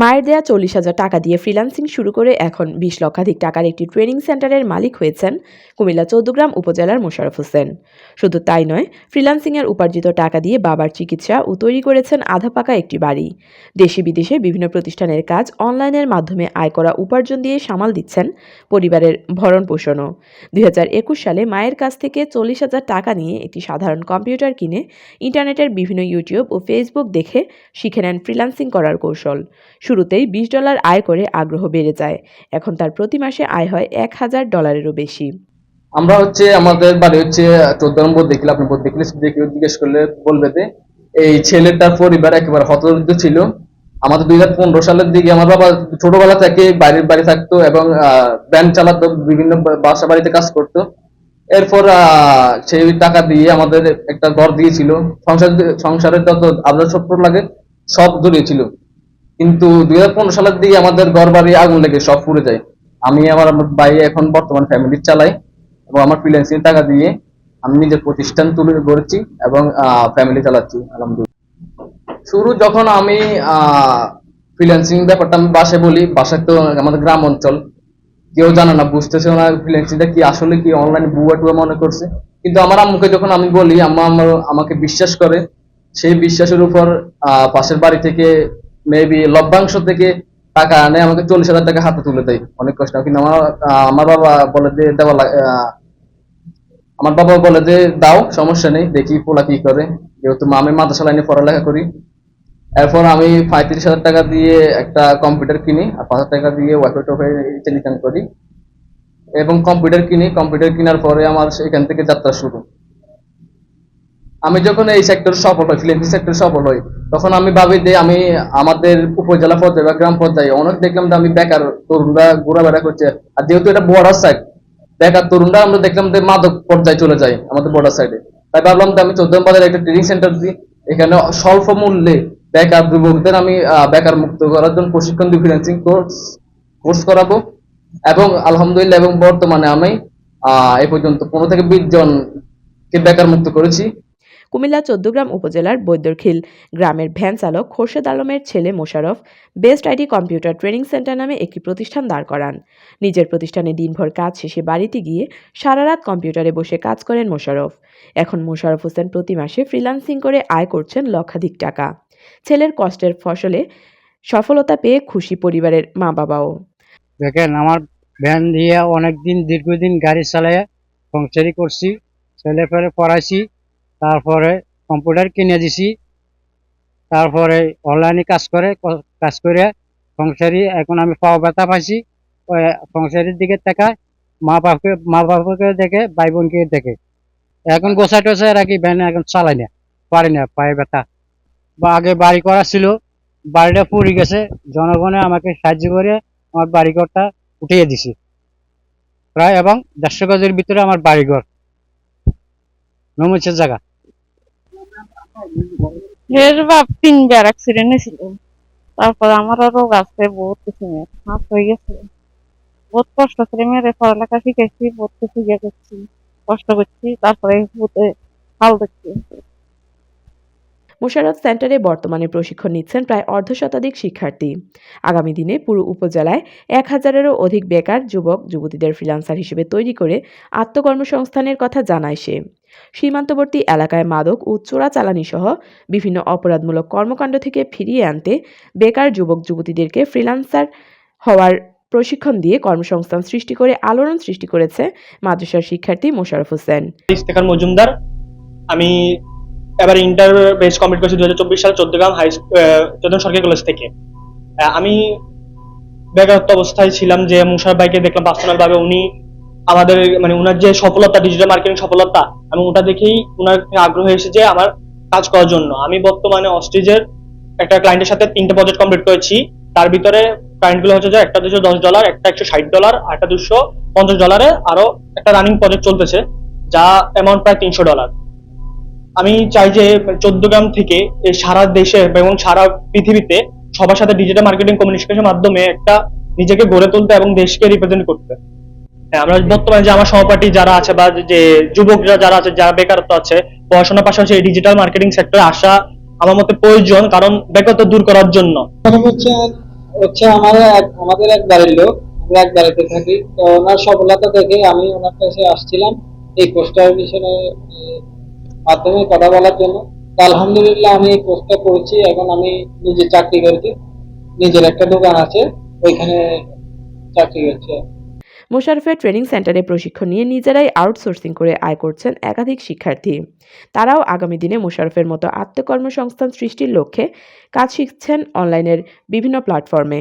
মায়ের দেয়া চল্লিশ হাজার টাকা দিয়ে ফ্রিল্যান্সিং শুরু করে এখন বিশ লক্ষাধিক টাকার একটি ট্রেনিং সেন্টারের মালিক হয়েছেন কুমিল্লা চৌদ্দগ্রাম উপজেলার মোশাররফ হোসেন। শুধু তাই নয় ফ্রিল্যান্সিংয়ের উপার্জিত টাকা দিয়ে বাবার চিকিৎসা ও তৈরি করেছেন আধা পাকা একটি বাড়ি। দেশে বিদেশে বিভিন্ন প্রতিষ্ঠানের কাজ অনলাইনের মাধ্যমে আয় করা উপার্জন দিয়ে সামাল দিচ্ছেন পরিবারের ভরণ পোষণও। দুই হাজার একুশ সালে মায়ের কাছ থেকে চল্লিশ হাজার টাকা নিয়ে একটি সাধারণ কম্পিউটার কিনে ইন্টারনেটের বিভিন্ন ইউটিউব ও ফেসবুক দেখে শিখে নেন ফ্রিল্যান্সিং করার কৌশল। শুরুতেই বিশ ডলার আয় করে আগ্রহ বেড়ে যায়। এখন তার প্রতি মাসে আয় হয় এক হাজার ডলারেরও বেশি। আমরা হচ্ছে আমাদের বাড়ি হচ্ছে চোদ্দ নম্বর দেখলে আপনি দেখলে কেউ জিজ্ঞেস করলে বলবে যে, এই ছেলেটার পরিবার একেবারে হতদরিদ্র ছিল। আমাদের দুই হাজার পনেরো সালের দিকে আমার বাবা ছোটবেলা থেকে বাইরের বাড়ি থাকতো এবং ব্যান চালাতো, বিভিন্ন বাসা বাড়িতে কাজ করতো। এরপর সেই টাকা দিয়ে আমাদের একটা ঘর দিয়েছিল। সংসার, সংসারের যত আবদার সত্য লাগে, সব জড়িয়েছিল কিন্তু দুই হাজার পনেরো সালের দিকে আমাদের ঘর বাড়ি আগুন লেগে সব পুড়ে যায়। আমি আমার ভাই এখন বর্তমান ফ্যামিলি চালাই এবং আমার ফ্রিল্যান্সিং টাকা দিয়ে আমি নিজের প্রতিষ্ঠান তুলে গড়েছি এবং ফ্যামিলি চালাচ্ছি, আলহামদুলিল্লাহ। শুরু যখন আমি ফ্রিল্যান্সিং ব্যাপারটা আমি বাসায় বলি বাসায় তো আমাদের গ্রাম অঞ্চল। কেউ জানে না বুঝতেছে না ফ্রিল্যান্সিংটা কি, আসলে কি অনলাইন বুয়া টুয়া মনে করছে। কিন্তু আমার আম্মুকে যখন আমি বলি, আম্মা আমার, আমাকে বিশ্বাস করে, সেই বিশ্বাসের উপর পাশের বাড়ি থেকে মেবি লভ্যাংশ থেকে টাকা আনে আমাকে চল্লিশ হাজার টাকা হাতে তুলে দেয়। অনেক কষ্ট। কিন্তু আমার আমার বাবা বলে যে, দেওয়া আমার বাবা বলে যে, দাও, সমস্যা নেই, দেখি পোলা কি করে। যেহেতু আমি মাদ্রাসা লাইনে পড়ালেখা করি। এরপর আমি পঁয়ত্রিশ হাজার টাকা দিয়ে একটা কম্পিউটার কিনি আর পাঁচ হাজার টাকা দিয়ে ওয়াইফাই টোফাই টেলিফোন করি। এবং কম্পিউটার কিনি। কম্পিউটার কেনার পরে আমার এখান থেকে যাত্রা শুরু। আমি যখন এই সেক্টর সফল হই ফিলিপিন সেক্টর সফল হই, তখন আমি ভাবি যে আমি আমাদের উপজেলা পর্যায়ে বা গ্রাম পর্যায়ে অনেক দেখলাম যে আমি বেকার তরুণরা ঘোরাফেরা করছে। আর যেহেতু এটা বর্ডার সাইড বেকার তরুণরা আমরা দেখলাম যে মাদক পর্যায়ে চলে যায় আমাদের বর্ডার সাইডে তাই ভাবলাম যে আমি চোদ্দ বাজারে একটা ট্রেনিং সেন্টার দিই, এখানে স্বল্প মূল্যে বেকার যুবকদের আমি বেকার মুক্ত করার জন্য প্রশিক্ষণ দিই ফ্রিল্যান্সিং কোর্স কোর্স করাবো। এবং আলহামদুলিল্লাহ এবং বর্তমানে আমি এ পর্যন্ত পনেরো থেকে বিশ জনকে বেকার মুক্ত করেছি। কুমিল্লা চৌদ্দগ্রাম উপজেলার বৈদ্যরখিল গ্রামের ভ্যান চালক খোরশেদ আলমের ছেলে Mosharraf best ID computer training centre নামে একটি প্রতিষ্ঠান দাঁড় করান। নিজের প্রতিষ্ঠানে দিনভর কাজ শেষে বাড়িতে গিয়ে সারা রাত কম্পিউটারে বসে কাজ করেন মোশারফ এখন মোশাররফ হোসেন প্রতি মাসে ফ্রিল্যান্সিং করে আয় করছেন লক্ষাধিক টাকা। ছেলের কষ্টের ফসলে সফলতা পেয়ে খুশি পরিবারের মা বাবাও দেখেন, আমার ভ্যান দিয়ে অনেকদিন, দীর্ঘদিন গাড়ি চালিয়ে সংসারই করছি, ছেলে ফেলে পড়াইছি। তারপরে কম্পিউটার কিনে দিছি। তারপরে অনলাইনে কাজ করে কাজ করে সংসারী এখন আমি পাওয়া ব্যথা পাইছি। সংসারের দিকে তাকায়, মা বাপকে মা বাপকে দেখে, ভাই বোনকে দেখে। এখন গোছা টোছায় রাখি, ভ্যান এখন চালাই না, পারি না পায়ে ব্যথা। বা আগে বাড়ি করা ছিল, বাড়িটা পুড়ে গেছে, জনগণে আমাকে সাহায্য করে আমার বাড়িঘরটা উঠিয়ে দিছি। প্রায় এবং দেড়শো গজের ভিতরে আমার বাড়িঘর। নমুচের জায়গা। এর বাপ তিনবার অ্যাক্সিডেন্ট হয়েছিল তারপর রোগ আছে বহুত কিছু হাত হয়ে গেছে। বহুত কষ্ট করে পড়ালেখা শিখেছি বহুত কিছু ইয়ে করছি, কষ্ট করছি, তারপরে হাল দেখছি। মোশাররফ সেন্টারে বর্তমানে প্রশিক্ষণ নিচ্ছেন প্রায় অর্ধ শতাধিক শিক্ষার্থী। আগামী দিনে পুরো উপজেলায় এক হাজারেরও অধিক বেকার যুবক, যুবতীদের ফ্রিল্যান্সার হিসেবে তৈরি করে আত্মকর্মসংস্থানের কথা জানায় সে। সীমান্তবর্তী এলাকায় মাদক ও চোরাচালানি সহ বিভিন্ন অপরাধমূলক কর্মকাণ্ড থেকে ফিরিয়ে আনতে বেকার যুবক যুবতীদেরকে ফ্রিল্যান্সার হওয়ার প্রশিক্ষণ দিয়ে কর্মসংস্থান সৃষ্টি করে আলোড়ন সৃষ্টি করেছে মাদ্রাসার শিক্ষার্থী মোশাররফ হোসেন। ইফতেখার মজুমদার। আমি এবার ইন্টার বেস কমপ্লিট করেছি দু হাজার চব্বিশ সালে চোদ্দগ্রাম হাই চোদ্দগ্রাম সরকারি কলেজ থেকে। আমি বেকারত্ব অবস্থায় ছিলাম যে মুশার ভাইকে দেখলাম পার্সোনাল ভাবে উনি আমাদের মানে উনার যে সফলতা ডিজিটাল মার্কেটিং সফলতা, আমি ওটা দেখেই উনার আগ্রহ এসেছে আমার কাজ করার জন্য। আমি বর্তমানে অস্ট্রিজের একটা ক্লায়েন্টের সাথে তিনটে প্রজেক্ট কমপ্লিট করেছি। তার ভিতরে ক্লায়েন্টগুলো হচ্ছে যে একটা দুশো দশ ডলার একটা একশো ষাট ডলার একটা দুশো পঞ্চাশ ডলারে আরও একটা রানিং প্রজেক্ট চলতেছে, যা অ্যামাউন্ট প্রায় তিনশো ডলার আমি চাই যে চোদ্দগ্রাম থেকে এই সারা দেশে এবং সারা পৃথিবীতে সবার সাথে ডিজিটাল মার্কেটিং কমিউনিকেশনের মাধ্যমে একটা নিজেকে গড়ে তুলতে এবং দেশকে রিপ্রেজেন্ট করতে। আমরা বর্তমানে যে আমার সহপাঠী যারা আছে বা যে যুবকরা যারা আছে, যারা বেকারত্ব আছে, পড়াশোনার পাশাপাশি ডিজিটাল মার্কেটিং সেক্টরে আসা আমার মতে প্রয়োজন, কারণ বেকারত্ব দূর করার জন্য। হচ্ছে হচ্ছে এক- আমাদের এক বাড়ির লোক, আমরা এক বাড়িতে থাকি, তো ওনার সফলতা দেখে আমি ওনার কাছে আসছিলাম এই পোস্ট অফিসের মাধ্যমে কথা বলার জন্য। আলহামদুলিল্লাহ আমি এই পোস্টটা করেছি, এখন আমি নিজে চাকরি করছি। নিজের একটা দোকান আছে, ওইখানে চাকরি করছি। মোশারফের ট্রেনিং সেন্টারে প্রশিক্ষণ নিয়ে নিজেরাই আউটসোর্সিং করে আয় করছেন একাধিক শিক্ষার্থী। তারাও আগামী দিনে মোশারফের মতো আত্মকর্মসংস্থান সৃষ্টির লক্ষ্যে কাজ শিখছেন অনলাইনের বিভিন্ন প্ল্যাটফর্মে।